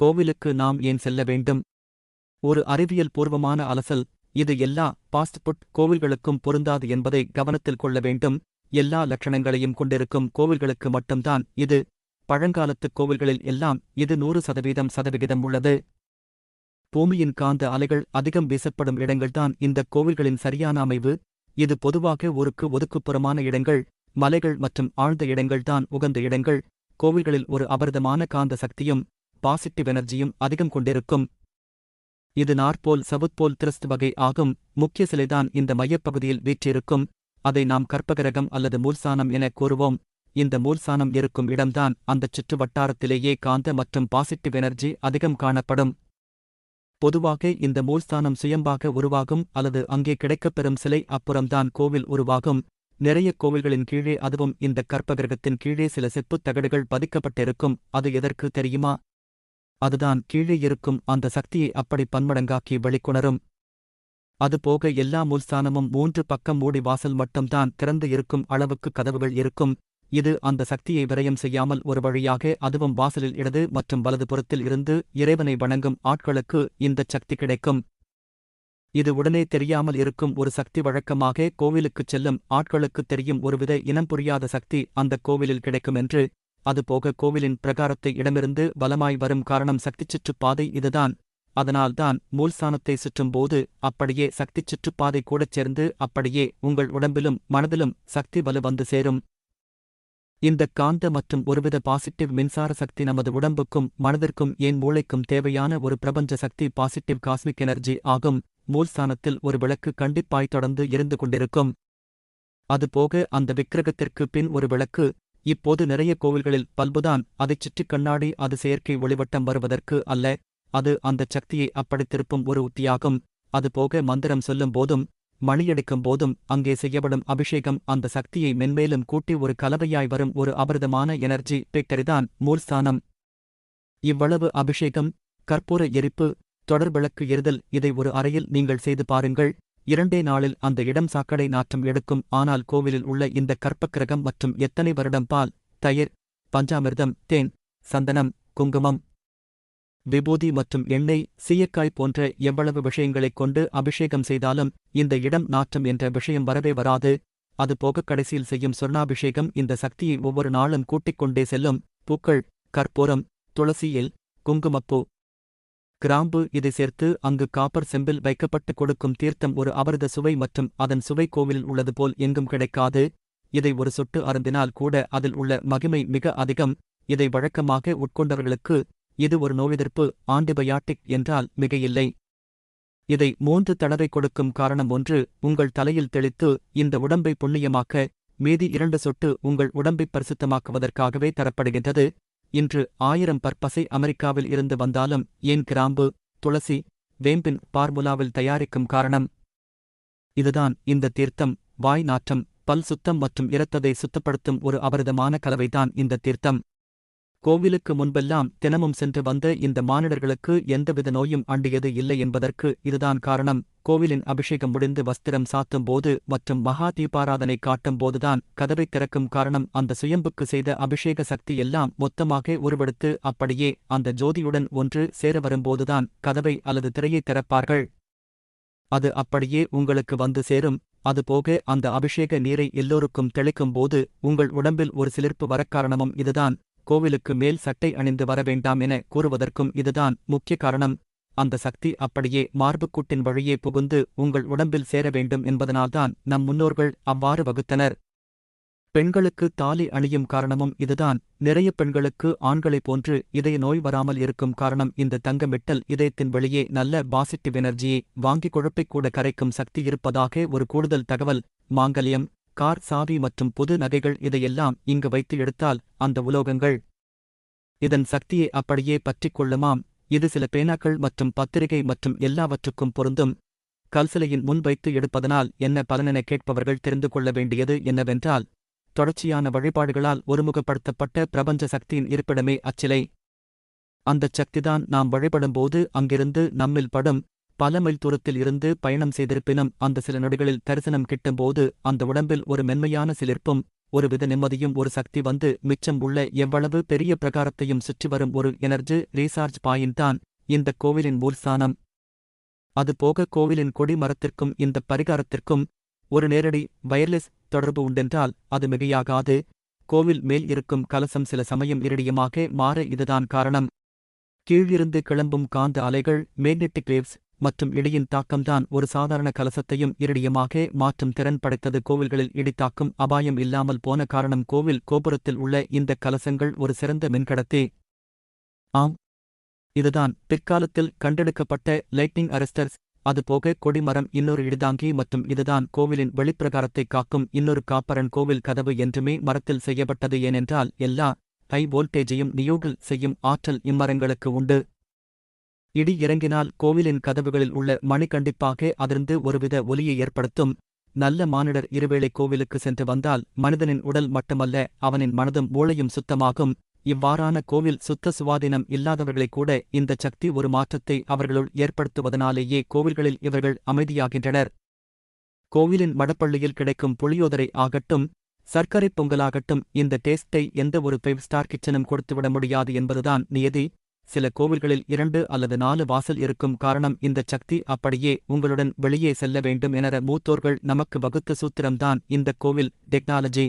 கோவிலுக்கு நாம் ஏன் செல்ல வேண்டும்? ஒரு அறிவியல் பூர்வமான அலசல் இது எல்லா பாஸ்ட் புட் கோவில்களுக்கும் பொருந்தாது என்பதை கவனத்தில் கொள்ள வேண்டும். எல்லா லட்சணங்களையும் கொண்டிருக்கும் கோவில்களுக்கு மட்டும்தான் இது. பழங்காலத்து கோவில்களில் எல்லாம் இது நூறு சதவீதம் சதவிகிதம் உள்ளது. பூமியின் காந்த அலைகள் அதிகம் வீசப்படும் இடங்கள்தான் இந்த கோவில்களின் சரியான அமைவு. இது பொதுவாக ஊருக்கு ஒதுக்குப்புறமான இடங்கள் மலைகள் மற்றும் ஆழ்ந்த இடங்கள்தான் உகந்த இடங்கள். கோவில்களில் ஒரு அபரிதமான காந்த சக்தியும் பாசிட்டிவ் எனர்ஜியும் அதிகம் கொண்டிருக்கும். இது நாற்போல் சவுத்போல் திரஸ்த் வகை ஆகும். முக்கிய சிலைதான் இந்த மையப்பகுதியில் வீற்றிருக்கும். அதை நாம் கற்பகிரகம் அல்லது மூல்சானம் என கூறுவோம். இந்த மூல்சானம் இருக்கும் இடம்தான் அந்தச் சுற்று வட்டாரத்திலேயே காந்த மற்றும் பாசிட்டிவ் எனர்ஜி அதிகம் காணப்படும். பொதுவாக இந்த மூல்ஸ்தானம் சுயம்பாக உருவாகும் அல்லது அங்கே கிடைக்கப்பெறும் சிலை அப்புறம்தான் கோவில் உருவாகும். நிறைய கோவில்களின் கீழே அதுவும் இந்த கற்பகிரகத்தின் கீழே சில செப்புத் தகடுகள் பதிக்கப்பட்டிருக்கும். அது எதற்கு தெரியுமா? அதுதான் கீழே இருக்கும் அந்த சக்தியை அப்படி பன்மடங்காக்கி வெளிக்கொணரும். அதுபோக எல்லா மூல்ஸ்தானமும் மூன்று பக்கம் மூடி வாசல் மட்டும்தான் திறந்து இருக்கும் அளவுக்கு கதவுகள் இருக்கும். இது அந்த சக்தியை விரயம் செய்யாமல் ஒரு வழியாக அதுவும் வாசலில் இடது மற்றும் வலது புறத்தில் இருந்து இறைவனை வணங்கும் ஆட்களுக்கு இந்தச் சக்தி கிடைக்கும். இது உடனே தெரியாமல் இருக்கும் ஒரு சக்தி வழக்கமாக கோவிலுக்குச் செல்லும் ஆட்களுக்குத் தெரியும் ஒருவித இனம் புரியாத சக்தி அந்தக் கோவிலில் கிடைக்கும் என்று அதுபோக கோவிலின் பிரகாரத்தை இடமிருந்து பலமாய் வரும் காரணம் சக்திச் சுற்றுப்பாதை இதுதான். அதனால்தான் மூல்ஸ்தானத்தை சுற்றும்போது அப்படியே சக்திச் சுற்றுப்பாதை கூடச் சேர்ந்து அப்படியே உங்கள் உடம்பிலும் மனதிலும் சக்தி வலு வந்து சேரும். இந்த காந்த மற்றும் ஒருவித பாசிட்டிவ் மின்சார சக்தி நமது உடம்புக்கும் மனதிற்கும் ஏன் மூளைக்கும் தேவையான ஒரு பிரபஞ்ச சக்தி பாசிட்டிவ் காஸ்மிக் எனர்ஜி ஆகும். மூல்ஸ்தானத்தில் ஒரு விளக்கு கண்டிப்பாய் தொடர்ந்து இருந்து கொண்டிருக்கும். அதுபோக அந்த விக்கிரகத்திற்கு பின் ஒரு விளக்கு இப்போது நிறைய கோவில்களில் பல்புதான் அதைச் சுற்றி கண்ணாடி அது செயற்கை ஒளிவட்டம் வருவதற்கு அல்ல. அது அந்தச் சக்தியை அப்படித் திருப்பும் ஒரு உத்தியாகும். அதுபோக மந்திரம் சொல்லும் போதும் மணியடிக்கும் போதும் அங்கே செய்யப்படும் அபிஷேகம் அந்த சக்தியை மென்மேலும் கூட்டி ஒரு கலவையாய் வரும் ஒரு அபரிதமான எனர்ஜி பெக்டரிதான் மூல்ஸ்தானம் இவ்வளவு அபிஷேகம் கற்பூர எரிப்பு தொடர்விளக்கு எரிதல் இதை ஒரு அறையில் நீங்கள் செய்து பாருங்கள். இரண்டே நாளில் அந்த இடம் சாக்கடை நாற்றம் எடுக்கும். ஆனால் கோவிலில் உள்ள இந்த கற்பக்கிரகம் மற்றும் எத்தனை வருடம் பால் தயிர் பஞ்சாமிர்தம் தேன் சந்தனம் குங்குமம் விபூதி மற்றும் எண்ணெய் சீயக்காய் போன்ற எவ்வளவு விஷயங்களைக் கொண்டு அபிஷேகம் செய்தாலும் இந்த இடம் நாற்றம் என்ற விஷயம் வரவே வராது. அதுபோக கடைசியில் செய்யும் சொர்ணாபிஷேகம். இந்த சக்தியை ஒவ்வொரு நாளும் கூட்டிக் கொண்டே செல்லும். பூக்கள் கற்பூரம் துளசியில் குங்குமப்பூ கிராம்பு இதை சேர்த்து அங்கு காப்பர் செம்பில் வைக்கப்பட்டு கொடுக்கும் தீர்த்தம் ஒரு அவரத சுவை மற்றும் அதன் சுவை கோவிலில் உள்ளது போல் எங்கும் கிடைக்காது. இதை ஒரு சொட்டு அருந்தினால் கூட அதில் உள்ள மகிமை மிக அதிகம். இதை வழக்கமாக உட்கொண்டவர்களுக்கு இது ஒரு நோயெதிர்ப்பு ஆண்டிபயாட்டிக் என்றால் மிகையில்லை. இதை மூன்று தடவை கொடுக்கும் காரணம் ஒன்று உங்கள் தலையில் தெளித்து இந்த உடம்பை புண்ணியமாக்க மீதி இரண்டு சொட்டு உங்கள் உடம்பை பரிசுத்தமாக்குவதற்காகவே தரப்படுகின்றது. இன்று ஆயிரம் பற்பசை அமெரிக்காவில் இருந்து வந்தாலும் ஏன் கிராம்பு துளசி வேம்பின் பார்முலாவில் தயாரிக்கும் காரணம்? இதுதான் இந்த தீர்த்தம் வாய் நாற்றம் பல் சுத்தம் மற்றும் இரத்ததை சுத்தப்படுத்தும் ஒரு அபரிதமான கலவைதான் இந்த தீர்த்தம். கோவிலுக்கு முன்பெல்லாம் தினமும் சென்று வந்த இந்த மானிடர்களுக்கு எந்தவித நோயும் அண்டியது இல்லை என்பதற்கு இதுதான் காரணம். கோவிலின் அபிஷேகம் முடிந்து வஸ்திரம் சாத்தும் போது மற்றும் மகா தீபாராதனை காட்டும் போதுதான் கதவை திறக்கும் காரணம் அந்த சுயம்புக்கு செய்த அபிஷேக சக்தி எல்லாம் மொத்தமாக உருவெடுத்து அப்படியே அந்த ஜோதியுடன் ஒன்று சேர வரும்போதுதான் கதவை அல்லது திரையை திறப்பார்கள். அது அப்படியே உங்களுக்கு வந்து சேரும். அதுபோக அந்த அபிஷேக நீரை எல்லோருக்கும் தெளிக்கும் போது உங்கள் உடம்பில் ஒரு சிலிர்ப்பு வரக்காரணமும் இதுதான். கோவிலுக்கு மேல் சட்டை அணிந்து வர வேண்டாம் என கூறுவதற்கும் இதுதான் முக்கிய காரணம். அந்த சக்தி அப்படியே மார்புக்கூட்டின் வழியே புகுந்து உங்கள் உடம்பில் சேர வேண்டும் என்பதனால்தான் நம் முன்னோர்கள் அவ்வாறு வகுத்தனர். பெண்களுக்கு தாலி அணியும் காரணமும் இதுதான். நிறைய பெண்களுக்கு ஆண்களைப் போன்று இதய நோய் வராமல் இருக்கும் காரணம் இந்த தங்கமிட்டல் இதயத்தின் வெளியே நல்ல பாசிட்டிவ் எனர்ஜியை வாங்கி குழப்பைக் கூட கரைக்கும் சக்தி இருப்பதாக ஒரு கூடுதல் தகவல். மாங்கல்யம் கார் சாவி மற்றும் புது நகைகள் இதையெல்லாம் இங்கு வைத்து எடுத்தால் அந்த உலோகங்கள் இதன் சக்தியை அப்படியே பற்றிக் கொள்ளுமாம். இது சில பேனாக்கள் மற்றும் பத்திரிகை மற்றும் எல்லாவற்றுக்கும் பொருந்தும். கல்சிலையின் முன் வைத்து எடுப்பதனால் என்ன பலனென கேட்பவர்கள் தெரிந்து கொள்ள வேண்டியது என்னவென்றால் தொடர்ச்சியான வழிபாடுகளால் ஒருமுகப்படுத்தப்பட்ட பிரபஞ்ச சக்தியின் இருப்பிடமே அச்சிலை. அந்தச் சக்திதான் நாம் வழிபடும்போது அங்கிருந்து நம்மில் படும் பல மைல் தூரத்தில் இருந்து பயணம் செய்திருப்பினும் அந்த சில நொடிகளில் தரிசனம் கிட்டும்போது அந்த உடம்பில் ஒரு மென்மையான சிலிர்ப்பும் ஒருவித நிம்மதியும் ஒரு சக்தி வந்து மிச்சம் உள்ள எவ்வளவு பெரிய பிரகாரத்தையும் சுற்றி வரும் ஒரு எனர்ஜி ரீசார்ஜ் பாயின்தான் இந்த கோவிலின் மூல்சானம் அதுபோக கோவிலின் கொடி மரத்திற்கும் இந்த பரிகாரத்திற்கும் ஒரு நேரடி வயர்லெஸ் தொடர்பு உண்டென்றால் அது மிகையாகாது. கோவில் மேல் இருக்கும் கலசம் சில சமயம் இரடியமாக மாற இதுதான் காரணம். கீழிருந்து கிளம்பும் காந்த அலைகள் மேக்னெட்டிக் வேவ்ஸ் மற்றும் இடியின் தாக்கம்தான் ஒரு சாதாரண கலசத்தையும் இரடியமாக மாற்றும் திறன் படைத்தது. கோவில்களில் இடித்தாக்கும் அபாயம் இல்லாமல் போன காரணம் கோவில் கோபுரத்தில் உள்ள இந்த கலசங்கள் ஒரு சிறந்த மின்கடத்தே. ஆம். இதுதான் பிற்காலத்தில் கண்டெடுக்கப்பட்ட லைட்னிங் அரஸ்டர்ஸ். அதுபோக கொடிமரம் இன்னொரு இடிதாங்கி மற்றும் இதுதான் கோவிலின் வெளிப்பிரகாரத்தை காக்கும் இன்னொரு காப்பரன் கோவில் கதவு என்றுமே மரத்தில் செய்யப்பட்டது. ஏனென்றால் எல்லா ஹை வோல்டேஜையும் நியூகில் செய்யும் ஆற்றல் இம்மரங்களுக்கு உண்டு. இடி இறங்கினால் கோவிலின் கதவுகளில் உள்ள மணி கண்டிப்பாக அதிர்ந்து ஒருவித ஒலியை ஏற்படுத்தும். நல்ல மானிடர் இருவேளை கோவிலுக்கு சென்று வந்தால் மனிதனின் உடல் மட்டுமல்ல அவனின் மனதும் மூளையும் சுத்தமாகும். இவ்வாறான கோவில் சுத்த சுவாதீனம் இல்லாதவர்களை கூட இந்த சக்தி ஒரு மாற்றத்தை அவர்களுள் ஏற்படுத்துவதனாலேயே கோவில்களில் இவர்கள் அமைதியாகின்றனர். கோவிலின் மடப்பள்ளியில் கிடைக்கும் புளியோதரை ஆகட்டும் சர்க்கரை பொங்கலாகட்டும் இந்த டேஸ்டை எந்த ஒரு ஃபைவ் ஸ்டார் கிச்சனும் கொடுத்துவிட முடியாது என்பதுதான் நியதி. சில கோவில்களில் இரண்டு அல்லது நாலு வாசல் இருக்கும் காரணம் இந்த சக்தி அப்படியே உங்களுடன் வெளியே செல்ல வேண்டும் என மூத்தோர்கள் நமக்கு வகுத்த சூத்திரம்தான் இந்த கோவில் டெக்னாலஜி.